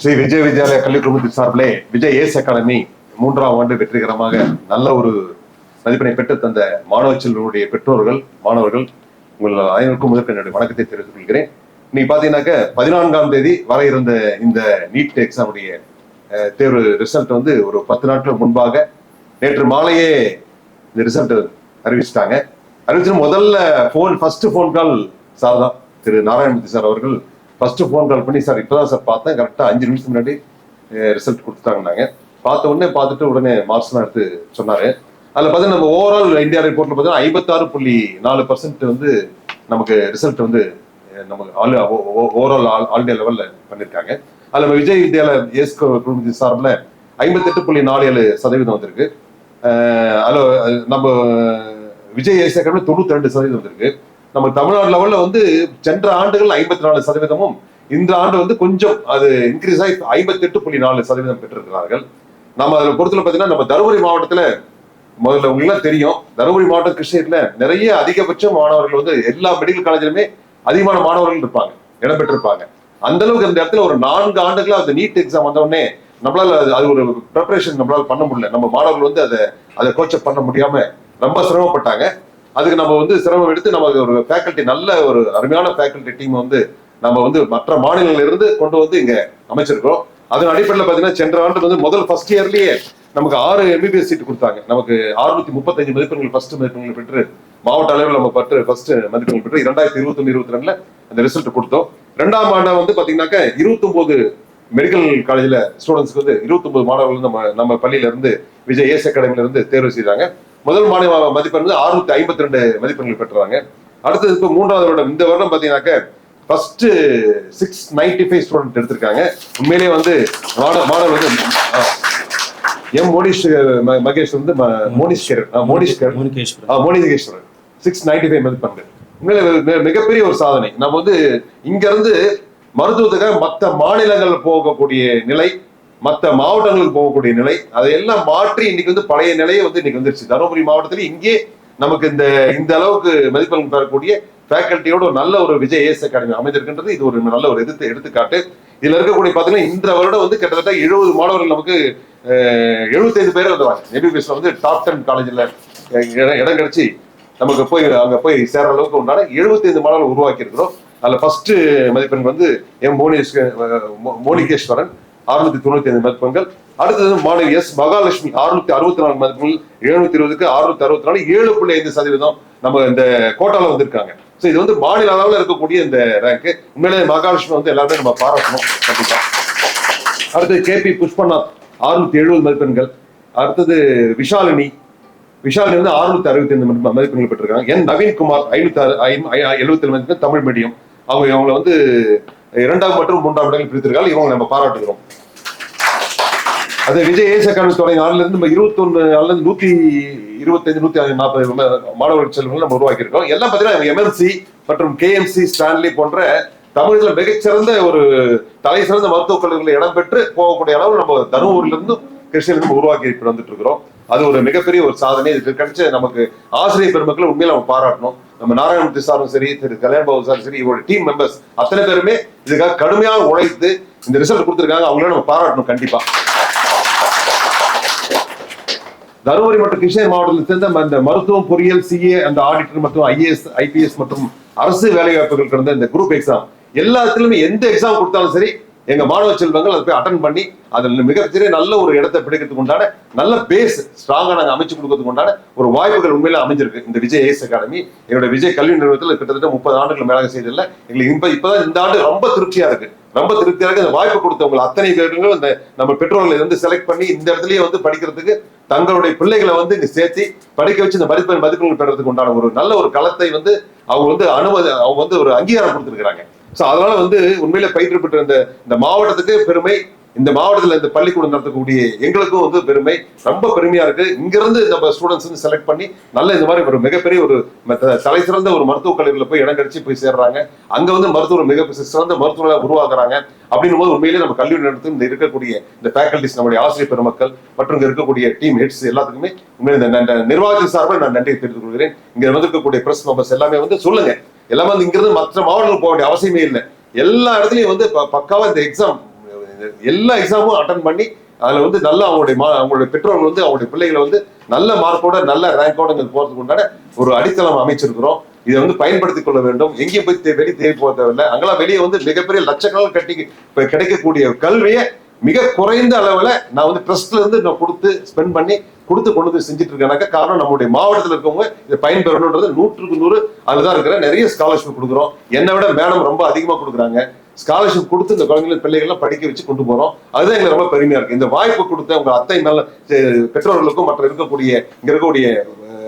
ஸ்ரீ விஜய் வித்யாலயா கல்வி குழுமத்தின் சார்பிலே விஜய் ஏஸ் அகாடமி மூன்றாம் ஆண்டு வெற்றிகரமாக நல்ல ஒரு மதிப்பெண்ணை பெற்று தந்த மாணவ செல்வனுடைய பெற்றோர்கள் மாணவர்கள் உங்கள் அனைவருக்கும் முதல் என்னுடைய வணக்கத்தை தெரிவித்துக் கொள்கிறேன். இன்னைக்கு பாத்தீங்கன்னாக்க பதினான்காம் தேதி வர இருந்த இந்த நீட் எக்ஸாமுடைய தேர்வு ரிசல்ட் வந்து ஒரு பத்து நாட்கள் முன்பாக நேற்று மாலையே இந்த ரிசல்ட் அறிவிச்சிட்டாங்க. அறிவிச்சு முதல்ல phone first phone call sir தான் திரு நாராயணமூர்த்தி சார் அவர்கள் ஃபர்ஸ்ட் ஃபோன் கால் பண்ணி சார் இப்போதான் சார் பார்த்தேன். கரெக்டாக அஞ்சு நிமிஷம் முன்னாடி ரிசல்ட் கொடுத்துட்டாங்கன்னாங்க. பார்த்த உடனே பார்த்துட்டு உடனே மார்க்ஸ்லாம் எடுத்து சொன்னாரு. அதில் பார்த்தீங்கன்னா நம்ம ஓவரால் இந்தியா ரிப்போர்ட்ல பார்த்தீங்கன்னா ஐம்பத்தாறு புள்ளி நாலு பர்சன்ட் வந்து நமக்கு ரிசல்ட் வந்து நமக்கு ஆல் ஓவரால் ஆல் ஆல் லெவலில் பண்ணியிருக்காங்க அதில் நம்ம விஜய் இந்தியாவில் ஏஸ்கோ குழுமத்தின் சார்பில் ஐம்பத்தெட்டு புள்ளி நாலு ஏழு சதவீதம் வந்திருக்கு. அதில் நம்ம விஜய் ஏசியா அகாடமி தொண்ணூத்தி ரெண்டு சதவீதம் வந்திருக்கு. நம்ம தமிழ்நாடு லெவல்ல வந்து சென்ற ஆண்டுகள் ஐம்பத்தி நாலு சதவீதமும் இந்த ஆண்டு வந்து கொஞ்சம் அது இன்க்ரீஸ் ஆகி ஐம்பத்தி எட்டு புள்ளி நாலு சதவீதம் பெற்றிருக்கிறார்கள். நம்ம அதில் பொறுத்தல பார்த்தீங்கன்னா நம்ம தருமபுரி மாவட்டத்தில் முதல்ல உங்களுக்கு தெரியும் தருமபுரி மாவட்டம் கிருஷ்ணகிரியில நிறைய அதிகபட்ச மாணவர்கள் வந்து எல்லா மெடிக்கல் காலேஜிலுமே அதிகமான மாணவர்கள் இருப்பாங்க இடம் பெற்றிருப்பாங்க. அந்த அளவுக்கு இந்த இடத்துல ஒரு நான்கு ஆண்டுகளா அந்த நீட் எக்ஸாம் வந்த நம்மளால அது- அது ஒரு ப்ரிப்பரேஷன் நம்மளால பண்ண முடியல. நம்ம மாணவர்கள் வந்து அதை அதை கோச்சப் பண்ண முடியாம ரொம்ப சிரமப்பட்டாங்க. அதுக்கு நம்ம வந்து சிரமம் எடுத்து நமக்கு ஒரு ஃபேக்கல்ட்டி நல்ல ஒரு அருமையான ஃபேக்கல்ட்டி டீம் வந்து நம்ம வந்து மற்ற மாநிலங்களிலிருந்து கொண்டு வந்து இங்க அமைச்சிருக்கோம் அதன் அடிப்படையில் பார்த்தீங்கன்னா சென்ற ஆண்டு வந்து முதல் ஃபர்ஸ்ட் இயர்லயே நமக்கு ஆறு எம்பிபிஎஸ் சீட் கொடுத்தாங்க. நமக்கு அறுநூத்தி முப்பத்தஞ்சு மதிப்பெண்கள் ஃபர்ஸ்ட் மதிப்பெண்கள் பெற்று மாவட்ட அளவில் நம்ம பெற்று ஃபர்ஸ்ட் மதிப்பெண்கள் பெற்று இரண்டாயிரத்தி இருபத்தொன்னு இருபத்தி ரெண்டுல அந்த ரிசல்ட் கொடுத்தோம். ரெண்டாம் ஆண்டா வந்து பாத்தீங்கன்னாக்க இருபத்தொன்பது மெடிக்கல் காலேஜ்ல ஸ்டூடெண்ட்ஸ்க்கு வந்து இருபத்தொன்பது மாணவர்கள் நம்ம நம்ம பள்ளியில இருந்து விஜய் ஏஸ் அகாடமில இருந்து தேர்வு செய்தாங்க. முதல் மாநில மதிப்பெண் வந்து அறுநூத்தி ஐம்பத்தி ரெண்டு மதிப்பெண்கள் பெற்றாங்க அடுத்தது இப்போ மூன்றாவது வருடம். இந்த வருடம் பாத்தீங்கன்னாக்க first six ninety five student எடுத்திருக்காங்க. உண்மையிலேயே வந்து மாணவ மாணவர் வந்து எம் மோனிஷ் ம- மகேஷ் வந்து ம- மோனிஷ்கர் ஆ, மோனிஷ்கர் முருகேஸ்வரன் ஆ, மோனிகேஸ்வரன் சிக்ஸ் நைன்டி ஃபைவ் மதிப்பெண்கள். உண்மையிலே மிக- மிக- மிகப்பெரிய ஒரு சாதனை. நம்ம வந்து இங்க இருந்து மருத்துவத்துக்காக மற்ற மாநிலங்கள் போகக்கூடிய நிலை மற்ற மாவட்டங்களுக்கு போகக்கூடிய நிலை அதையெல்லாம் மாற்றி இன்னைக்கு வந்து பழைய நிலையை வந்து இன்னைக்கு வந்துருச்சு. தருமபுரி மாவட்டத்துல இங்கே நமக்கு இந்த இந்த அளவுக்கு மதிப்பெண் பெறக்கூடிய ஃபேக்கல்ட்டியோட ஒரு நல்ல ஒரு விஜய் ஏஎஸ் அகாடமி அமைந்திருக்கின்றது. இது ஒரு நல்ல ஒரு எதிர்த்து எடுத்துக்காட்டு. இதுல இருக்கக்கூடிய பாத்தீங்கன்னா இந்த வருடம் வந்து கிட்டத்தட்ட எழுபது மாணவர்கள் நமக்கு எழுபத்தைந்து பேர் வந்துவாங்க எம்பிபிஎஸ்ல வந்து டாப் டென் காலேஜ்ல இடம் கிடைச்சி நமக்கு போய் அங்க போய் சேர்ற அளவுக்கு உண்டான 75 மாடல் உருவாக்கி இருக்கிறோம் அதுல ஃபர்ஸ்ட் மதிப்பெண் வந்து எம் மோனிஷ் மோனிகேஸ்வரன் அறுநூத்தி தொண்ணூத்தி ஐந்து மதிப்பெண்கள். அடுத்தது மாணவி எஸ் மகாலட்சுமி அறுநூத்தி அறுபத்தி நாலு மதிப்பெண்கள். எழுநூத்தி இருபதுக்கு அறுநூத்தி அறுபத்தி நாலு ஏழு புள்ளி ஐந்து சதவீதம் நம்ம இந்த கோட்டால வந்திருக்காங்க. ஸோ இது வந்து மாநில அளவில் இருக்கக்கூடிய இந்த ரேங்க் உண்மையிலே மகாலட்சுமி வந்து எல்லாருமே நம்ம பாராட்டணும். கண்டிப்பா. அடுத்தது கே பி புஷ்பநாத் அறுநூத்தி எழுபது மதிப்பெண்கள். அடுத்தது விஷாலினி. விஷாலினி வந்து அறுநூத்தி அறுபத்தி ஐந்து மதிப்பெண்கள் பெற்றிருக்காங்க. என் நவீன்குமார் ஐநூத்தி எழுபத்தி ஏழு மதிப்பெண் தமிழ் மீடியம் அவங்க அவங்களை வந்து இரண்டாம் மற்றும் மூன்றாம் இடங்கள் பிரித்திருக்காங்க இவங்க நம்ம பாராட்டுகிறோம். அது விஜய் ஏஸ் அகாடமி தொடங்கிய நாளில இருந்து நம்ம இருபத்தொன்னு நாள்ல இருந்து நூத்தி இருபத்தஞ்சு நூத்தி நாற்பது மாணவர்கள் செல்வங்கள் நம்ம உருவாக்கி இருக்கோம் எல்லாம் பாத்தீங்கன்னா எம்எல்சி மற்றும் கேஎம்சி ஸ்டான்லி போன்ற தமிழ்ல மிகச்சிறந்த ஒரு தலை சிறந்த மருத்துவக் கல்லூரிகளில் இடம்பெற்று போகக்கூடிய அளவு நம்ம தருமபுரியில இருந்து கிருஷ்ணகிரில உருவாக்கி வந்துட்டு இருக்கிறோம். அது ஒரு மிகப்பெரிய ஒரு சாதனை. இதுக்கு கிடைச்ச நமக்கு ஆசிரியர் பெருமக்களை உண்மையில நம்ம பாராட்டணும். நம்ம நாராயணமூர்த்தி சாரும் சரி திரு கல்யாண் பாபு சார் சரி இவரோட டீம் மெம்பர்ஸ் அத்தனை பேருமே இதுக்காக கடுமையாக உழைத்து இந்த ரிசல்ட் கொடுத்துருக்காங்க. அவங்கள நம்ம பாராட்டணும் கண்டிப்பா. தருமபுரி மற்றும் கிருஷ்ணகிரி மாவட்டத்தில் சேர்ந்த அந்த மருத்துவம் பொறியியல் சிஏ அந்த ஆடிட்டர் மற்றும் ஐஏஎஸ் ஐபிஎஸ் மற்றும் அரசு வேலைவாய்ப்புகள் இருந்த இந்த குரூப் எக்ஸாம் எல்லாத்துலயுமே எந்த எக்ஸாம் கொடுத்தாலும் சரி எங்க மாணவ செல்வங்கள் அதை போய் அட்டன் பண்ணி அதில் மிகப்பெரிய நல்ல ஒரு இடத்தை பிடிக்கிறதுக்கு உண்டான நல்ல பேஸ் ஸ்ட்ராங்காக நாங்கள் அமைச்சு கொடுக்கறதுக்கு உண்டான ஒரு வாய்ப்புகள் உண்மையில அமைஞ்சிருக்கு. இந்த விஜய் ஏஎஸ் அகாடமி என்னோட விஜய் கல்வி நிறுவனத்தில் கிட்டத்தட்ட முப்பது ஆண்டுகள் மேலாக செய்ததில்ல எங்களுக்கு இப்போ இப்போதான் இந்த ஆண்டு ரொம்ப திருப்தியா இருக்கு. ரொம்ப திருப்தியா இருக்கு. அந்த வாய்ப்பு கொடுத்தவங்க அத்தனை பேர்களும் இந்த நம்ம பெற்றோர்களை வந்து செலக்ட் பண்ணி இந்த இடத்துலயே வந்து படிக்கிறதுக்கு தங்களுடைய பிள்ளைகளை வந்து இங்க சேர்த்து படிக்க வச்சு இந்த மதிப்பெண் மதிப்பெண்கள் பெறதுக்கு உண்டான ஒரு நல்ல ஒரு களத்தை வந்து அவங்க வந்து அனுமதி அவங்க வந்து ஒரு அங்கீகாரம் கொடுத்துருக்காங்க சோ அதனால வந்து உண்மையில பயிற்று பெற்ற இந்த இந்த மாவட்டத்துக்கு பெருமை இந்த மாவட்டத்துல இந்த பள்ளிக்கூடம் நடத்தக்கூடிய எங்களுக்கும் வந்து பெருமை. ரொம்ப பெருமையா இருக்கு. இங்கிருந்து நம்ம ஸ்டூடெண்ட்ஸ் வந்து செலக்ட் பண்ணி நல்ல இந்த மாதிரி ஒரு மிகப்பெரிய ஒரு தலை சிறந்த ஒரு மருத்துவக் கல்லூரியில் போய் இடம் கழிச்சு போய் சேர்றாங்க. அங்க வந்து மருத்துவர் மிக சிறந்த மருத்துவர்களை உருவாக்குறாங்க. அப்படின்னும் போது உண்மையிலே நம்ம கல்வி நடத்தும் இந்த இருக்கக்கூடிய இந்த ஃபேக்கல்டிஸ் நம்முடைய ஆசிரியர் பெருமக்கள் மற்றும் இங்க இருக்கக்கூடிய டீம் ஹெட்ஸ் எல்லாத்துக்குமே உண்மையில இந்த நிர்வாகத்தின் சார்பில் நான் நன்றி தெரிவித்துக் கொள்கிறேன். இங்க வந்திருக்கக்கூடிய பிரஸ் மெம்பர்ஸ் எல்லாமே வந்து சொல்லுங்க. எல்லாமே வந்து இங்கிருந்து மற்ற மாவட்டங்களுக்கு போக வேண்டிய அவசியமே இல்லை. எல்லா இடத்துலையும் வந்து ப- பக்காவா இந்த எக்ஸாம் எல்லா எக்ஸாமும் அட்டன் பண்ணி அதுல வந்து நல்ல அவங்களுடைய மா அவங்களுடைய பெற்றோர்கள் வந்து அவங்களுடைய பிள்ளைகளை வந்து நல்ல மார்க்கோட நல்ல ரேங்கோட இங்க போறதுக்கு உண்டான ஒரு அடித்தளம் அமைச்சிருக்கிறோம். இதை வந்து பயன்படுத்திக் கொள்ள வேண்டும். எங்கேயும் போய் வெளியே தேடி போக தேவையில்லை. அங்கெல்லாம் வெளியே வந்து மிகப்பெரிய லட்சக்கணக்கில் கட்டி கிடைக்கக்கூடிய கல்வியை மிக குறைந்த அளவுல நான் வந்து ட்ரஸ்ட்ல இருந்து நான் கொடுத்து ஸ்பெண்ட் பண்ணி கொடுத்து கொண்டு வந்து செஞ்சுட்டு இருக்கேனாக்கா காரணம் நம்மளுடைய மாவட்டத்தில் இருக்கவங்க இதை பயன்பெறணுன்றது நூற்றுக்கு நூறு அதுதான் இருக்கிற நிறைய ஸ்காலர்ஷிப் கொடுக்குறோம். என்னை விட மேடம் ரொம்ப அதிகமா கொடுக்குறாங்க. ஸ்காலர்ஷிப் கொடுத்து இந்த குழந்தைகள் பிள்ளைகள்லாம் படிக்க வச்சு கொண்டு போறோம். அதுதான் எங்களுக்கு ரொம்ப பெருமையா இருக்கு. இந்த வாய்ப்பு கொடுத்த உங்க அத்தை நல்ல பெற்றோர்களுக்கும் மற்ற இருக்கக்கூடிய இங்க இருக்கக்கூடிய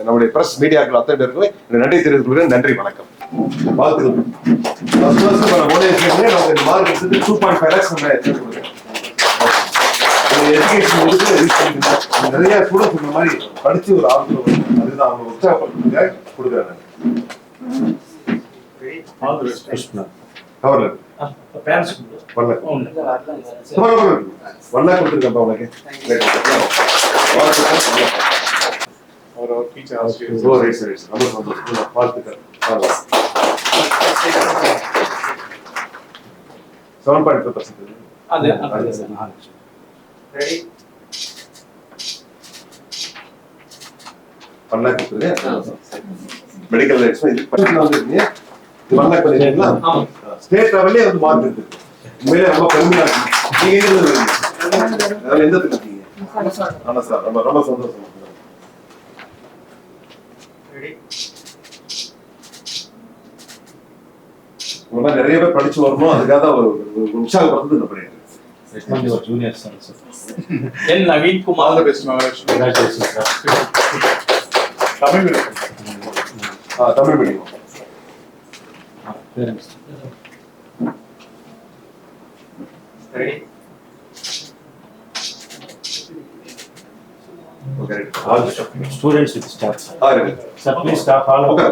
நம்முடைய பிரஸ் மீடியாக்கள் அத்தனை பேருக்குமே இந்த நன்றி தெரிவித்துக் கொள்கிறேன். நன்றி வணக்கம். வாழ்த்துக்கள். First class பண்ண மோடி சேர்ந்து நமக்கு இந்த மார்க் எடுத்துட்டு 2.5 lakhs நம்ம எடுத்து கொடுக்குறோம். இந்த education இதுக்கு யூஸ் பண்ணிக்கணும். நிறைய ஸ்டூடெண்ட்ஸ் இந்த மாதிரி படிச்சு ஒரு ஆர்வம். அதுதான் அவங்க உற்சாகப்படுத்துங்க கொடுக்குறாங்க உனக்கு வாழ்த்துக்கள் செவன் பாயிண்ட் ஃபைவ் பர்சன்ட் அது ரெடி ஒன் லேக் கொடுத்துருங்க மெடிக்கல் இது பக்கத்தில் வந்துருக்கீங்க. இது ஒன் லேக் பண்ணிருக்கீங்களா ஆமாம். ஸ்டேட் லெவல்லே வந்து மார்க் இருக்கு உண்மையிலே ரொம்ப பெருமையா இருக்கு. நீங்க எங்க இருந்து? அதனால எந்த இடத்துல இருக்கீங்க ஆமா சார். ரொம்ப ரொம்ப சந்தோஷம். நிறைய பேர் படிச்சு வரணும். அதுக்காக ஒரு உற்சாகப்படுறது இந்த படி ఎట్మంది your junior sons N Naveen Kumar all the best Maharaj congratulations sir Tamil students with staff sir please staff all okay